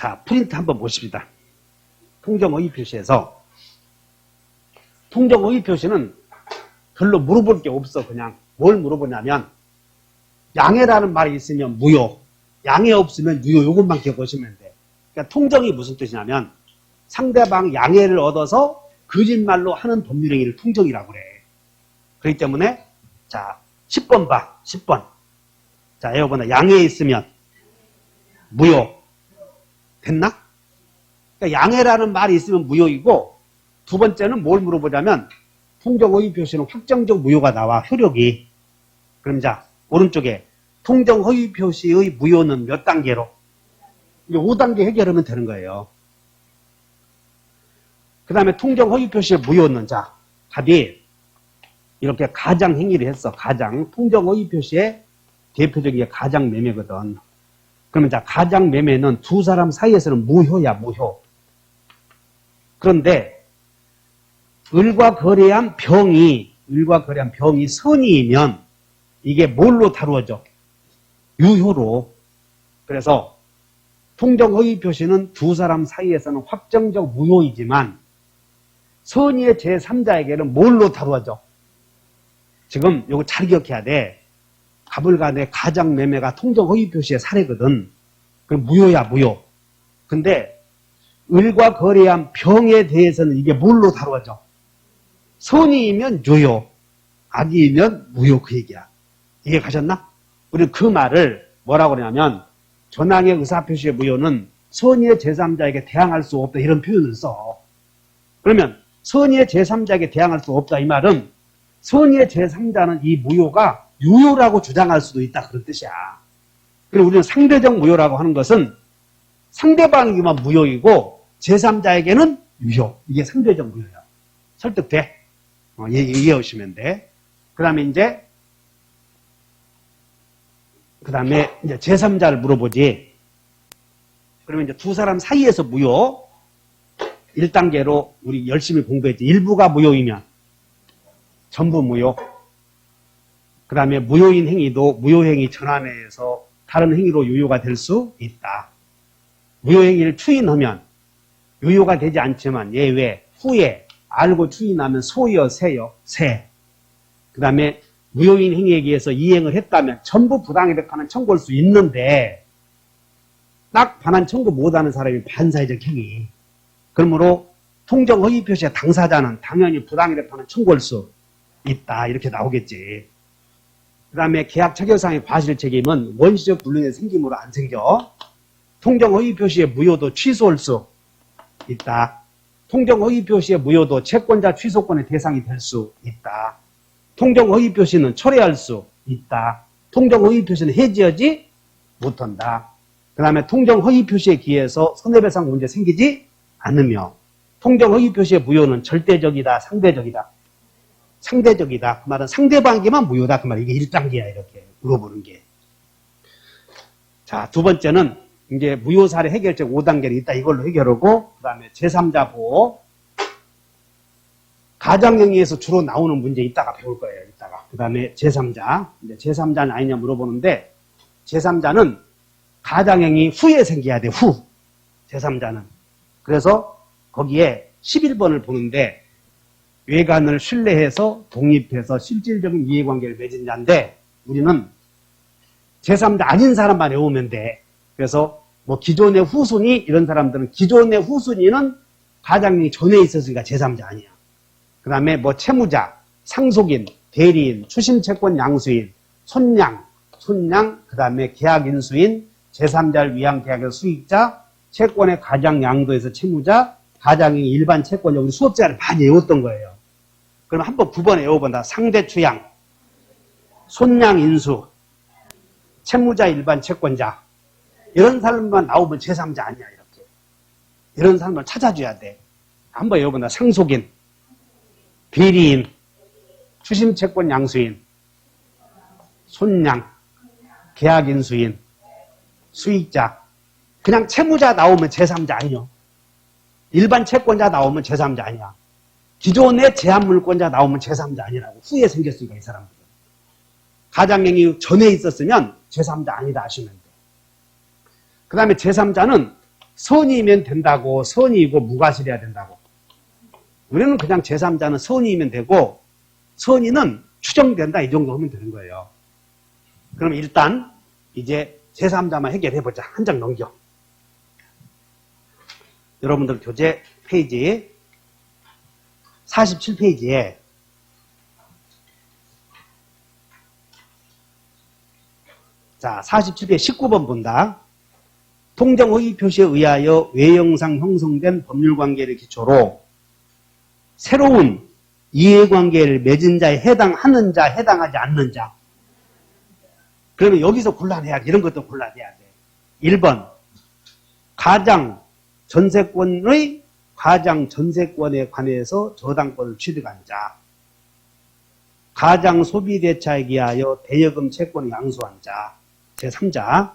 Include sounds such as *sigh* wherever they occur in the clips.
자, 프린트 한번 보십니다. 통정 의의 표시에서 통정 의의 표시는 별로 물어볼 게 없어. 그냥 뭘 물어보냐면 양해라는 말이 있으면 무효, 양해 없으면 유효. 요것만 기억하시면 돼. 그러니까 통정이 무슨 뜻이냐면 상대방 양해를 얻어서 거짓말로 하는 법률행위를 통정이라고 그래. 그렇기 때문에 자 10번 봐. 10번. 자 여러분 양해 있으면 무효. 됐나? 그러니까 양해라는 말이 있으면 무효이고 두 번째는 뭘 물어보자면 통정허위 표시는 확정적 무효가 나와 효력이 그럼 자 오른쪽에 통정허위 표시의 무효는 몇 단계로? 이제 5단계 해결하면 되는 거예요. 그 다음에 통정허위 표시의 무효는 자 답이 이렇게 가장 행위를 했어. 가장 통정허위 표시의 대표적인 게 가장 매매거든. 그러면 자 가장 매매는 두 사람 사이에서는 무효야 무효. 그런데 을과 거래한 병이 을과 거래한 병이 선이면 이게 뭘로 다루어져? 유효로. 그래서 통정허위 표시는 두 사람 사이에서는 확정적 무효이지만 선의의 제3자에게는 뭘로 다루어져? 지금 요거 잘 기억해야 돼. 가불간의 가장 매매가 통정 허위 표시의 사례거든. 그럼 무효야 무효. 근데 을과 거래한 병에 대해서는 이게 뭘로 다루어져? 선이면 유효, 악이면 무효 그 얘기야. 이해 가셨나? 우리 그 말을 뭐라고 그러냐면 전항의 의사표시의 무효는 선의의 제3자에게 대항할 수 없다 이런 표현을 써. 그러면 선의의 제3자에게 대항할 수 없다 이 말은 선의의 제3자는 이 무효가 유효라고 주장할 수도 있다 그런 뜻이야. 그리고 우리는 상대적 무효라고 하는 것은 상대방에게만 무효이고 제3자에게는 유효. 이게 상대적 무효야. 설득돼? 어, 예, 이해해 오시면 돼. 그 다음에 이제, 그 다음에 이제 제3자를 물어보지. 그러면 이제 두 사람 사이에서 무효. 1단계로 우리 열심히 공부했지. 일부가 무효이면 전부 무효. 그 다음에 무효인 행위도 무효행위 전환해서 다른 행위로 유효가 될 수 있다. 무효행위를 추인하면 유효가 되지 않지만 예외, 후에 알고 추인하면 소여, 세여, 세. 그 다음에 무효인 행위에 의해서 이행을 했다면 전부 부당이득 하는 청구할 수 있는데 딱 반환 청구 못하는 사람이 반사회적 행위. 그러므로 통정 허위 표시의 당사자는 당연히 부당이득 하는 청구할 수 있다. 이렇게 나오겠지. 그 다음에 계약 체결상의 과실 책임은 원시적 불능의 생김으로 안 생겨. 통정 허위 표시의 무효도 취소할 수 있다. 통정 허위 표시의 무효도 채권자 취소권의 대상이 될 수 있다. 통정 허위 표시는 철회할 수 있다. 통정 허위 표시는 해지하지 못한다. 그 다음에 통정 허위 표시에 기해서 손해배상 문제 생기지 않으며 통정 허위 표시의 무효는 절대적이다, 상대적이다. 상대적이다. 그 말은 상대방에게만 무효다. 그 말. 이게 1단계야. 이렇게 물어보는 게. 자, 두 번째는 이제 무효 사례 해결책 5단계를 있다. 이걸로 해결하고, 그 다음에 제3자 보호. 가장행위에서 주로 나오는 문제 이따가 배울 거예요. 이따가. 그 다음에 제3자. 이제 제3자는 아니냐 물어보는데, 제3자는 가장행위 후에 생겨야 돼. 후. 제3자는. 그래서 거기에 11번을 보는데, 외관을 신뢰해서 독립해서 실질적인 이해관계를 맺은 자인데 우리는 제3자 아닌 사람만 외우면 돼. 그래서 뭐 기존의 후순위 이런 사람들은 기존의 후순위는 가장이 전에 있었으니까 제3자 아니야. 그 다음에 뭐 채무자, 상속인, 대리인, 추심채권 양수인, 손양, 손양, 그 다음에 계약인수인, 제3자를 위한 계약의 수익자, 채권의 가장 양도에서 채무자, 가장이 일반 채권 여기 수업자를 많이 외웠던 거예요. 그럼 한번 9번 외워본다. 상대 추양, 손양 인수, 채무자 일반 채권자. 이런 사람만 나오면 제3자 아니야, 이렇게. 이런 사람을 찾아줘야 돼. 한번 외워본다. 상속인, 비리인, 추심 채권 양수인, 손양, 계약 인수인, 수익자. 그냥 채무자 나오면 제3자 아니요. 일반 채권자 나오면 제3자 아니야. 기존의 제한물권자 나오면 제3자 아니라고. 후에 생겼으니까 이 사람들은. 가장행위 전에 있었으면 제3자 아니다 하시면 돼. 그 다음에 제3자는 선이면 된다고 선이고 무과실해야 된다고. 우리는 그냥 제3자는 선이면 되고 선이는 추정된다 이 정도 하면 되는 거예요. 그럼 일단 이제 제3자만 해결해 보자. 한 장 넘겨. 여러분들 교재 페이지 47페이지에 자, 47페이지 19번 본다. 통정허위 표시에 의하여 외형상 형성된 법률관계를 기초로 새로운 이해관계를 맺은 자에 해당하는 자, 해당하지 않는 자. 그러면 여기서 곤란해야 돼. 이런 것도 곤란해야 돼. 1번. 가장 전세권의 가장 전세권에 관해서 저당권을 취득한 자. 가장 소비대차에 기하여 대여금 채권을 양수한 자. 제3자.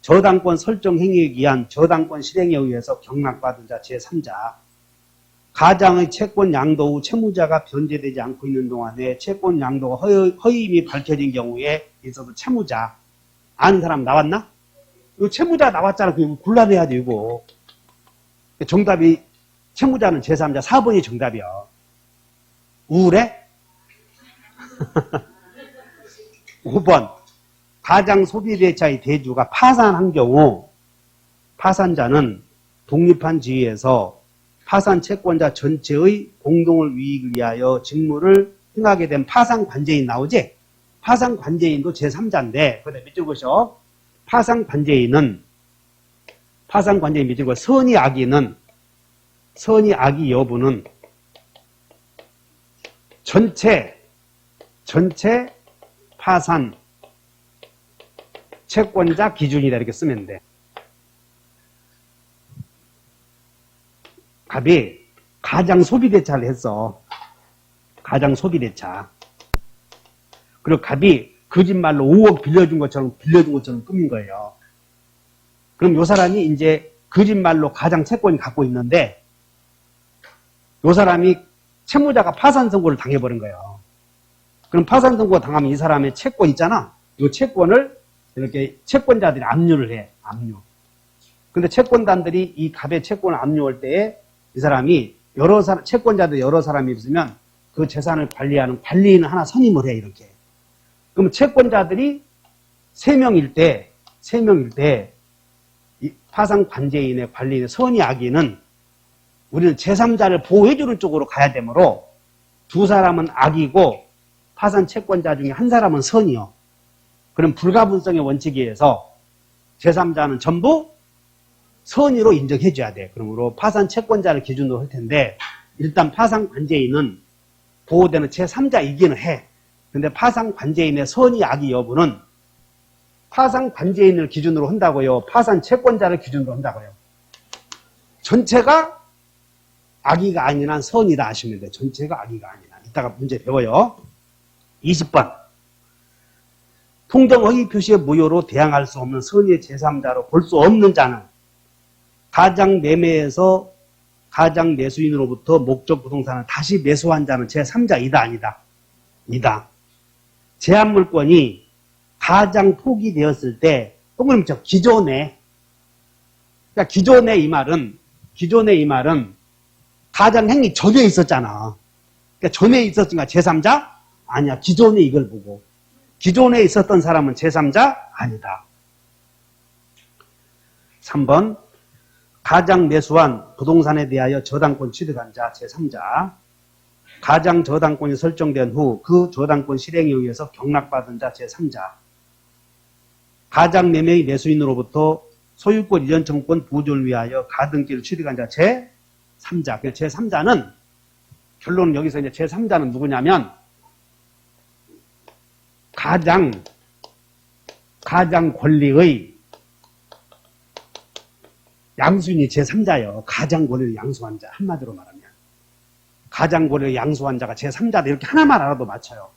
저당권 설정 행위에 기한 저당권 실행에 의해서 경락받은 자 제3자. 가장의 채권 양도 후 채무자가 변제되지 않고 있는 동안에 채권 양도가 허위, 허위임이 밝혀진 경우에 있어서 채무자. 아는 사람 나왔나? 이거 채무자 나왔잖아. 그거 곤란해야 돼, 이거. 정답이, 채무자는 제3자 4번이 정답이야. 우울해? *laughs* 5번. 가장 소비대차의 대주가 파산한 경우, 파산자는 독립한 지위에서 파산 채권자 전체의 공동을 위익을 위하여 직무를 행하게 된 파산 관제인 나오지? 파산 관제인도 제3자인데, 그다음에 밑줄 보셔. 파산 관제인은, 파산 관제인 밑줄 보 선의 악의는, 선의 악의 여부는 전체, 전체 파산 채권자 기준이다 이렇게 쓰면 돼. 갑이 가장 소비대차를 했어. 가장 소비대차. 그리고 갑이 거짓말로 5억 빌려준 것처럼 빌려준 것처럼 꾸민 거예요. 그럼 요 사람이 이제 거짓말로 가장 채권이 갖고 있는데 요 사람이 채무자가 파산 선고를 당해버린 거예요. 그럼 파산 선고 당하면 이 사람의 채권 있잖아. 요 채권을 이렇게 채권자들이 압류를 해. 압류. 근데 채권단들이 이 갑의 채권을 압류할 때에 이 사람이 여러 사람, 채권자들 여러 사람이 있으면 그 재산을 관리하는 관리인을 하나 선임을 해, 이렇게. 그럼 채권자들이 세명일 때, 세명일 때, 이 파산 관제인의 관리인의 선의 악의는 우리는 제3자를 보호해주는 쪽으로 가야 되므로 두 사람은 악이고 파산 채권자 중에 한 사람은 선이요. 그럼 불가분성의 원칙에 의해서 제3자는 전부 선의로 인정해줘야 돼. 그러므로 파산 채권자를 기준으로 할 텐데 일단 파산 관제인은 보호되는 제3자이기는 해. 근데 파산 관제인의 선의 악의 여부는 파산 관제인을 기준으로 한다고요. 파산 채권자를 기준으로 한다고요. 전체가 악의가 아니란 선이다 하시면 돼. 전체가 악의가 아니라. 이따가 문제 배워요. 20번. 통정 허위 표시의 무효로 대항할 수 없는 선의의 제3자로 볼 수 없는 자는 가장 매매에서 가장 매수인으로부터 목적 부동산을 다시 매수한 자는 제3자이다 아니다. 이다. 제한 물건이 가장 포기되었을 때 동그라미 쳐 기존에 그러니까 기존에 이 말은 기존에 이 말은 가장 행위 전에 있었잖아. 그러니까 전에 있었으니까 제3자 아니야. 기존에 이걸 보고 기존에 있었던 사람은 제3자 아니다. 3번 가장 매수한 부동산에 대하여 저당권 취득한 자 제3자 가장 저당권이 설정된 후 그 저당권 실행에 의해서 경락받은 자 제3자 가장 매매의 매수인으로부터 소유권 이전 청권 보존을 위하여 가등기를 취득한 자 제 3자 그 제3자는 결론은 여기서 이제 제3자는 누구냐면 가장 가장 권리의 양수인이 제3자예요. 가장 권리를 양수한 자. 한마디로 말하면. 가장 권리를 양수한 자가 제3자다. 이렇게 하나만 알아도 맞춰요.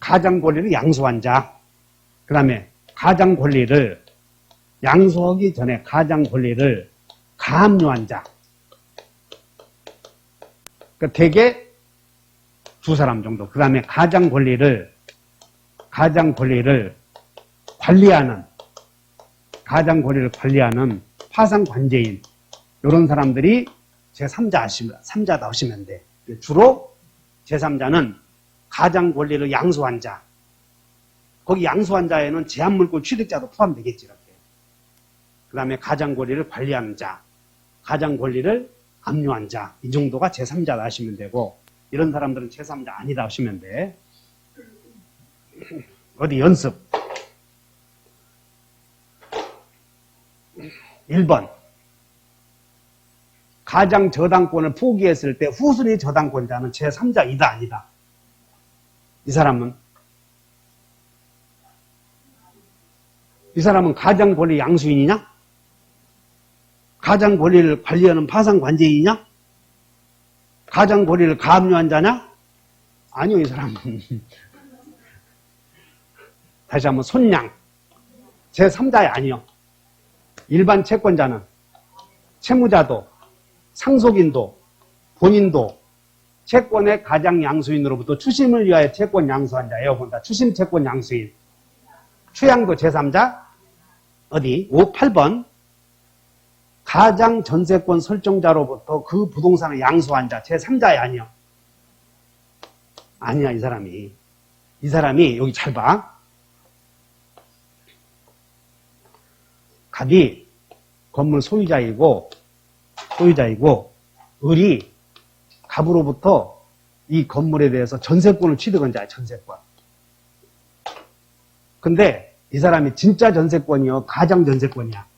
가장 권리를 양수한 자. 그 다음에 가장 권리를 양수하기 전에 가장 권리를 가압류한 자. 그 대개 두 사람 정도. 그 다음에 가장 권리를 가장 권리를 관리하는 가장 권리를 관리하는 파상 관제인 이런 사람들이 제3자 하시면 3자다 하시면 돼. 주로 제3자는 가장 권리를 양수한 자. 거기 양수한 자에는 제한물권 취득자도 포함되겠지 이렇게. 그 다음에 가장 권리를 관리하는 자, 가장 권리를 압류한 자, 이 정도가 제3자다 하시면 되고 이런 사람들은 제3자 아니다 하시면 돼. 어디 연습. 1번. 가장 저당권을 포기했을 때 후순위 저당권자는 제3자이다 아니다. 이 사람은 이 사람은 가장 권리 양수인이냐? 가장 권리를 관리하는 파상 관제인이냐? 가장 권리를 가압류한 자냐? 아니요, 이 사람은. *laughs* 다시 한번 손양. 제3자이 아니요. 일반 채권자는 채무자도 상속인도 본인도 채권의 가장 양수인으로부터 추심을 위하여 채권 양수한 자예요. 본다. 추심 채권 양수인. 추양도 제3자 어디? 5, 8번 가장 전세권 설정자로부터 그 부동산을 양수한 자 제3자이 아니요. 아니야 이 사람이. 이 사람이 여기 잘 봐. 갑이 건물 소유자이고 소유자이고 을이 갑으로부터 이 건물에 대해서 전세권을 취득한 자야 전세권. 근데 이 사람이 진짜 전세권이요 가장 전세권이야.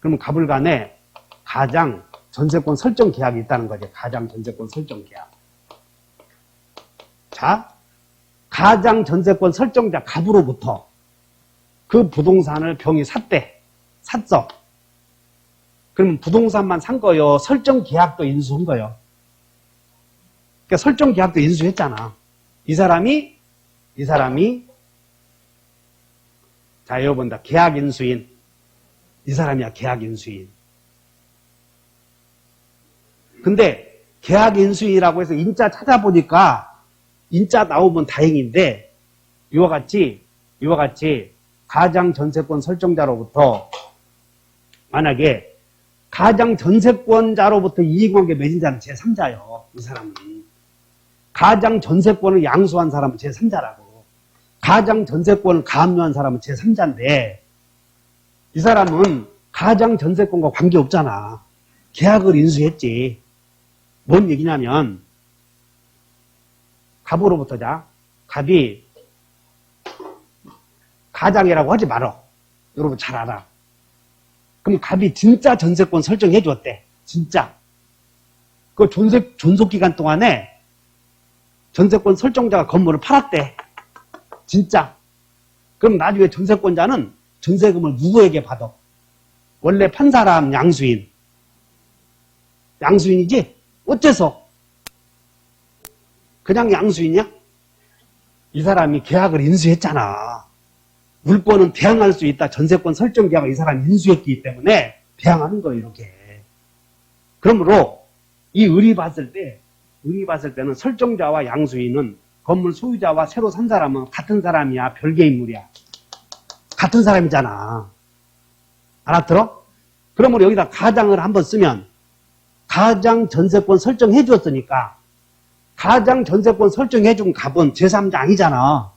그러면 갑을 간에 가장 전세권 설정 계약이 있다는 거지. 가장 전세권 설정 계약. 자, 가장 전세권 설정자 갑으로부터 그 부동산을 병이 샀대. 샀어. 그러면 부동산만 산 거요. 설정 계약도 인수한 거요. 그러니까 설정 계약도 인수했잖아. 이 사람이 이 사람이 자, 여기 본다. 계약 인수인. 이 사람이야, 계약 인수인. 근데 계약 인수인이라고 해서 인자 찾아보니까 인자 나오면 다행인데 이와 같이 이와 같이 가장 전세권 설정자로부터 만약에 가장 전세권자로부터 이익관계 맺은 자는 제3자요. 이 사람은. 가장 전세권을 양수한 사람은 제3자라고. 가장 전세권을 가압류한 사람은 제3자인데 이 사람은 가장 전세권과 관계없잖아. 계약을 인수했지. 뭔 얘기냐면 갑으로부터자 갑이 가장이라고 하지 말어. 여러분 잘 알아. 그럼 갑이 진짜 전세권 설정해 줬대. 진짜. 그 존속, 존속 기간 동안에 전세권 설정자가 건물을 팔았대. 진짜. 그럼 나중에 전세권자는 전세금을 누구에게 받아? 원래 판 사람 양수인. 양수인이지? 어째서? 그냥 양수인이야? 이 사람이 계약을 인수했잖아. 물권은 대항할 수 있다. 전세권 설정 계약을 이 사람이 인수했기 때문에 대항하는 거예요, 이렇게. 그러므로 이 을이 봤을 때, 을이 봤을 때는 설정자와 양수인은 건물 소유자와 새로 산 사람은 같은 사람이야, 별개 인물이야. 같은 사람이잖아. 알아들어? 그러므로 여기다 가장을 한번 쓰면 가장 전세권 설정해 주었으니까 가장 전세권 설정해 준 갑은 제3자 아니잖아.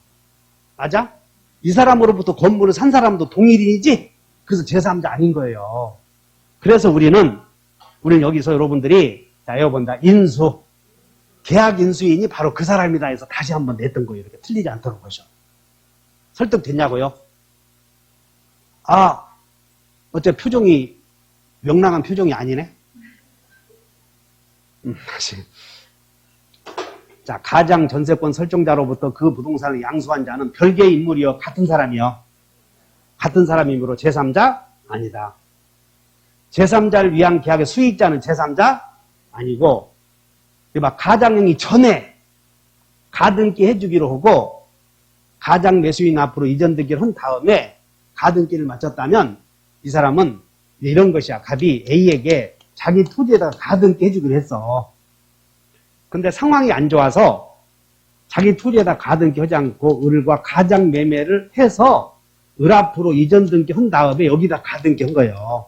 맞아? 이 사람으로부터 건물을 산 사람도 동일인이지? 그래서 제3자 아닌 거예요. 그래서 우리는, 우리는 여기서 여러분들이, 자, 여기 본다. 인수. 계약 인수인이 바로 그 사람이다 해서 다시 한번 냈던 거예요. 이렇게 틀리지 않도록 하셔. 설득됐냐고요? 아, 어째 표정이, 명랑한 표정이 아니네? 음, 다시. 자, 가장 전세권 설정자로부터 그 부동산을 양수한 자는 별개의 인물이요. 같은 사람이요. 같은 사람이므로 제3자? 아니다. 제3자를 위한 계약의 수익자는 제3자? 아니고, 막 가장행위 전에 가등기 해주기로 하고, 가장 매수인 앞으로 이전되기를 한 다음에 가등기를 마쳤다면, 이 사람은 이런 것이야. 갑이 A에게 자기 토지에다가 가등기 해주기로 했어. 근데 상황이 안 좋아서 자기 토지에다 가등기 하지 않고 을과 가장 매매를 해서 을 앞으로 이전 등기 한 다음에 여기다 가등기 한 거예요.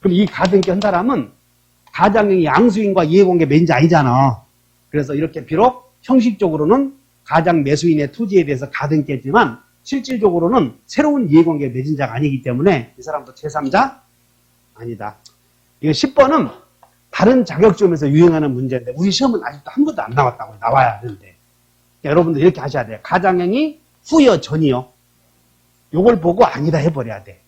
그럼 이 가등기 한 사람은 가장형이 양수인과 이해관계 맺은 아니잖아. 그래서 이렇게 비록 형식적으로는 가장 매수인의 토지에 대해서 가등기 했지만 실질적으로는 새로운 이해관계 맺은 자가 아니기 때문에 이 사람도 제3자 아니다. 이거 10번은 다른 자격점에서 유행하는 문제인데 우리 시험은 아직도 한 번도 안 나왔다고 나와야 하는데 여러분들 이렇게 하셔야 돼요. 가장형이 후여 전이요. 요걸 보고 아니다 해버려야 돼.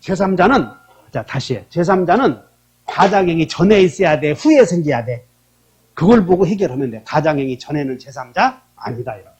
제3자는 자 다시 해. 제3자는 가장형이 전에 있어야 돼. 후에 생겨야 돼. 그걸 보고 해결하면 돼. 가장형이 전에는 제3자 아니다 이런.